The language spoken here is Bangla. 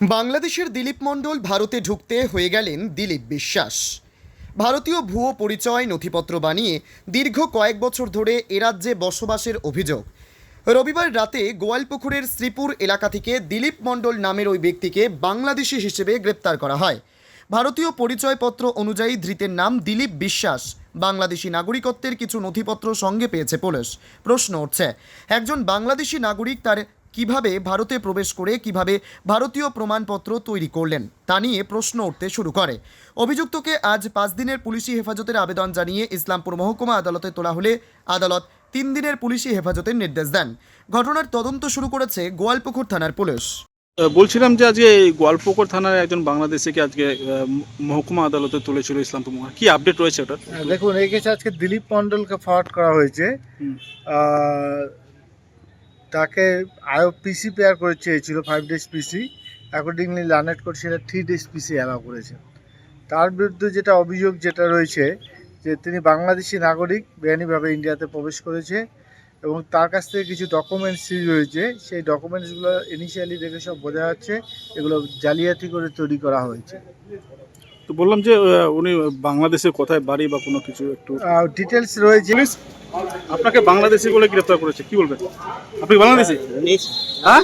বাংলাদেশের দিলীপ মণ্ডল ভারতে ঢুকতে হয়ে গেলেন দিলীপ বিশ্বাস। ভারতীয় ভুয়ো পরিচয় নথিপত্র বানিয়ে দীর্ঘ কয়েক বছর ধরে এ রাজ্যে বসবাসের অভিযোগ। রবিবার রাতে গোয়ালপুকুরের শ্রীপুর এলাকা থেকে দিলীপ মণ্ডল নামের ওই ব্যক্তিকে বাংলাদেশি হিসেবে গ্রেপ্তার করা হয়। ভারতীয় পরিচয়পত্র অনুযায়ী ধৃতের নাম দিলীপ বিশ্বাস। বাংলাদেশি নাগরিকত্বের কিছু নথিপত্র সঙ্গে পেয়েছে পুলিশ। প্রশ্ন উঠছে, একজন বাংলাদেশি নাগরিক তার কীভাবে ভারতে প্রবেশ করে কীভাবে ভারতীয় প্রমাণপত্র তৈরি করলেন তা নিয়ে প্রশ্ন উঠতে শুরু করে। অভিযুক্তকে আজ পাঁচ দিনের পুলিশি হেফাজতের আবেদন জানিয়ে ইসলামপুর মহকুমা আদালতে তোলা হলে আদালত তিন দিনের পুলিশি হেফাজতের নির্দেশ দেন। ঘটনার তদন্ত শুরু করেছে গোয়ালপুকুর থানার পুলিশ। বলছিলাম যে আজকে এই গোয়ালপুকুর থানার একজন বাংলাদেশিকে আজকে মহকুমা আদালতে তুলেছিল ইসলামপুর মহকুমা। কি আপডেট রয়েছে ওটা দেখুন এই কেসে আজকে দিলীপ মণ্ডলকে ফরওয়ার্ড করা হয়েছে। তাকে আয়ো পিসি পেয়ার করে চেয়েছিল five days PC accordingly learned court সেটা থ্রি ডেজ পিসি অ্যালাউ করেছে। তার বিরুদ্ধে যেটা অভিযোগ যেটা রয়েছে, যে তিনি বাংলাদেশি নাগরিক, বেআইনিভাবে ইন্ডিয়াতে প্রবেশ করেছে এবং তার কাছ থেকে কিছু ডকুমেন্টস সিজ হয়েছে সেই ডকুমেন্টসগুলো ইনিশিয়ালি দেখে সব বোঝা যাচ্ছে, এগুলো জালিয়াতি করে তৈরি করা হয়েছে। তো বললাম যে উনি বাংলাদেশে কোথায় বাড়ি বা কোনো কিছু একটু ডিটেলস রয়েছে। পুলিশ আপনাকে বাংলাদেশি বলে গ্রেফতার করেছে কি বলবেন? আপনি বাংলাদেশি? হ্যাঁ?